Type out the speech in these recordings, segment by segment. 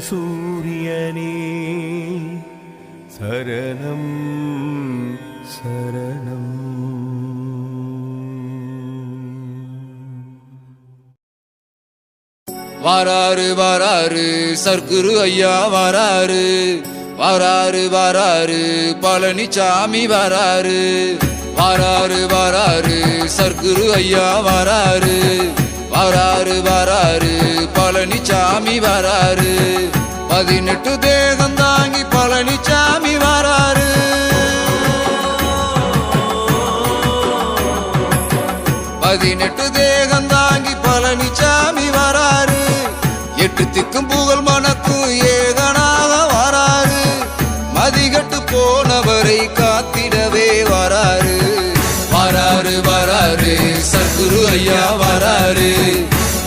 சூரியனே. சரணம் சரணம். வாராரு வாராரு சர்க்குரு ஐயா வாராரு வாராரு வாராறு பழனிசாமி வாராரு வாராரு வாராரு சர்க்குரு ஐயா வாராரு வராரு வராரு பழனிசாமி வராரு பதினெட்டு தேகம் தாங்கி பழனிசாமி வராரு பதினெட்டு தேகம் தாங்கி பழனிசாமி வராரு எட்டு திக்கும் புகழ் மனக்கும் ஏகனாக வராரு மதிகட்டு போனவரை வராரு சத்குரு ஐயா வராரு.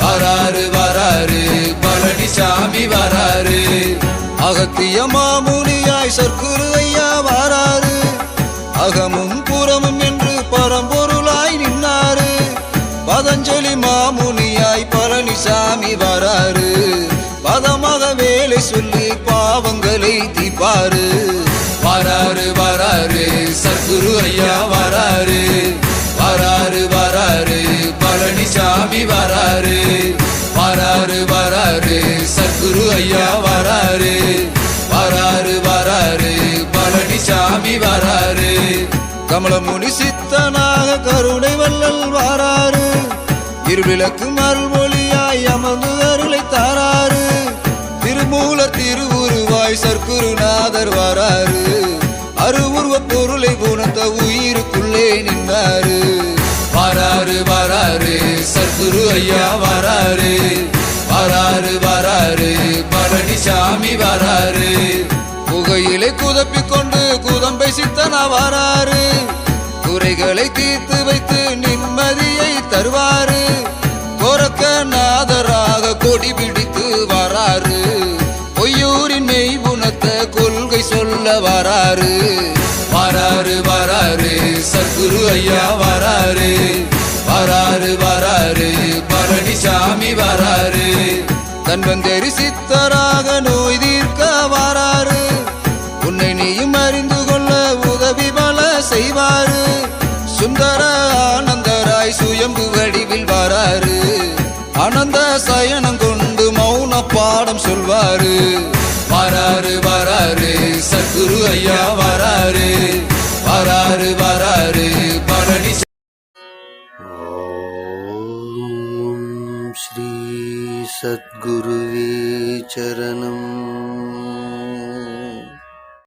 வராரு வராரு பழனிசாமி வராரு. அகத்திய மாமுனியாய் சர்க்குரு ஐயா வராரு. அகமும் புறமும் என்று பரம்பொருளாய் நின்னாரு. பதஞ்சலி மாமுனியாய் பழனிசாமி வராரு. பதமாக வேலை சொல்லி பாவங்களை தீப்பாரு வராரு வராரு சத்குரு ஐயா வராரு. பழனிசாமி வராரு. வராரு வராரு. சத்குரு ஐயா வராரு. வராரு வராரு. பழனிசாமி வராரு. கமலமுனி சித்தனாக கருணை வல்லல் வாராரு. இருவிளக்கு மறுமொழியாய் அமர்ந்து அருளை தாராரு. திருமூல திருவுருவாய் சர்க்குருநாதர் வராரு. அருவுருவ பொருளை உணர்ந்த உயிருக்குள்ளே நின்றாரு. வராரு வராரு. குரு ஐயா வராரு. வராரு வராரு. பழனிசாமி வராரு. புகையிலை குதப்பிக் கொண்டு குதம்பை சித்தனா வராரு. குறைகளை தீர்த்து வைத்து நிம்மதியை தருவாரு. கோரக்க நாதராக கொடி பிடித்து வராரு. பொய்யூரின் மெய் குணத்த கொள்கை சொல்ல வராரு. வராரு வராரு. சத்குரு ஐயா வராரு. வராரு வராரு. தன்வந்தேரி தரிசித்தராக நோய் தீர்க்க வாராரு. உன்னை நீயும் அறிந்து கொள்ள உதவி பல செய்வாரு. சுந்தர ஆனந்தராய் சுயம்பு வடிவில் வராரு. ஆனந்த சயனம் கொண்டு மௌன பாடம் சொல்வாரு. வராரு வராரு சத்குரு ஐயா வராரு வராரு. வராரு सद्गुरुवे चरणम्